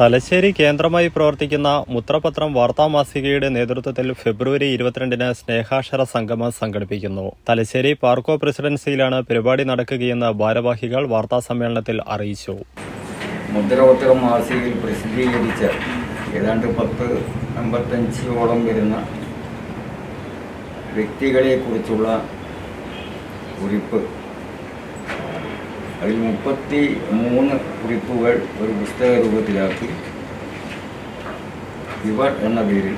തലശ്ശേരി കേന്ദ്രമായി പ്രവർത്തിക്കുന്ന മുത്രപത്രം വാർത്താമാസികയുടെ നേതൃത്വത്തിൽ ഫെബ്രുവരി ഇരുപത്തിരണ്ടിന് സ്നേഹാക്ഷര സംഗമം സംഘടിപ്പിക്കുന്നു. തലശ്ശേരി പാർക്കോ പ്രസിഡൻസിയിലാണ് പരിപാടി നടക്കുകയെന്ന് ഭാരവാഹികൾ വാർത്താസമ്മേളനത്തിൽ അറിയിച്ചു. മുദ്രപത്രം മാസികയിൽ പ്രസിദ്ധീകരിച്ച ഏതാണ്ട് പത്ത് അമ്പത്തഞ്ചോളം വരുന്ന വ്യക്തികളെക്കുറിച്ചുള്ള കുറിപ്പ് അതിൽ മുപ്പത്തി മൂന്ന് കുറിപ്പുകൾ ഒരു പുസ്തക രൂപത്തിലാക്കി. ഇവർ എന്ന പേരിൽ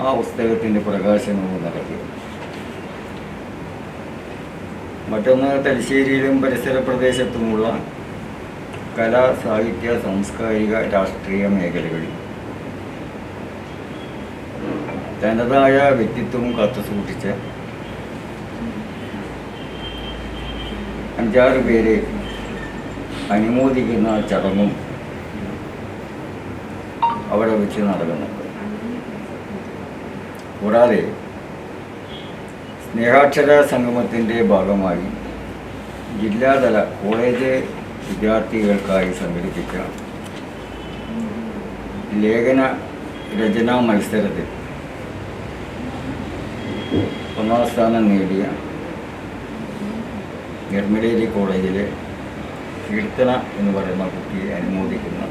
ആ പുസ്തകത്തിന്റെ പ്രകാശനവും നടത്തി മറ്റൊന്ന് തലശ്ശേരിയിലും പരിസര പ്രദേശത്തുമുള്ള കലാ സാഹിത്യ സാംസ്കാരിക രാഷ്ട്രീയ മേഖലകളിൽ തനതായ വ്യക്തിത്വം കാത്തുസൂക്ഷിച്ച അഞ്ചാറ് പേരെ അനുമോദിക്കുന്ന ചടങ്ങും അവിടെ വെച്ച് നടക്കുന്നുണ്ട്. കൂടാതെ സ്നേഹാക്ഷര സംഗമത്തിന്റെ ഭാഗമായി ജില്ലാതല കോളേജ് വിദ്യാർത്ഥികൾക്കായി സംഘടിപ്പിച്ച ലേഖന രചനാ മത്സരത്തിൽ ഒന്നാം സ്ഥാനം നേടിയ നിർമ്മലേരി കോളേജിലെ കീർത്തന എന്ന് പറയുന്ന കുട്ടിയെ അനുമോദിക്കുന്ന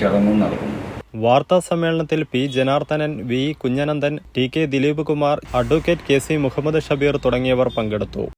ചടങ്ങും നടക്കുന്നു. വാർത്താ സമ്മേളനത്തിൽ P Janardhanan V Kunhanandan T K Dileep Kumar advocate K C Muhammad Shabeer തുടങ്ങിയവർ പങ്കെടുത്തു.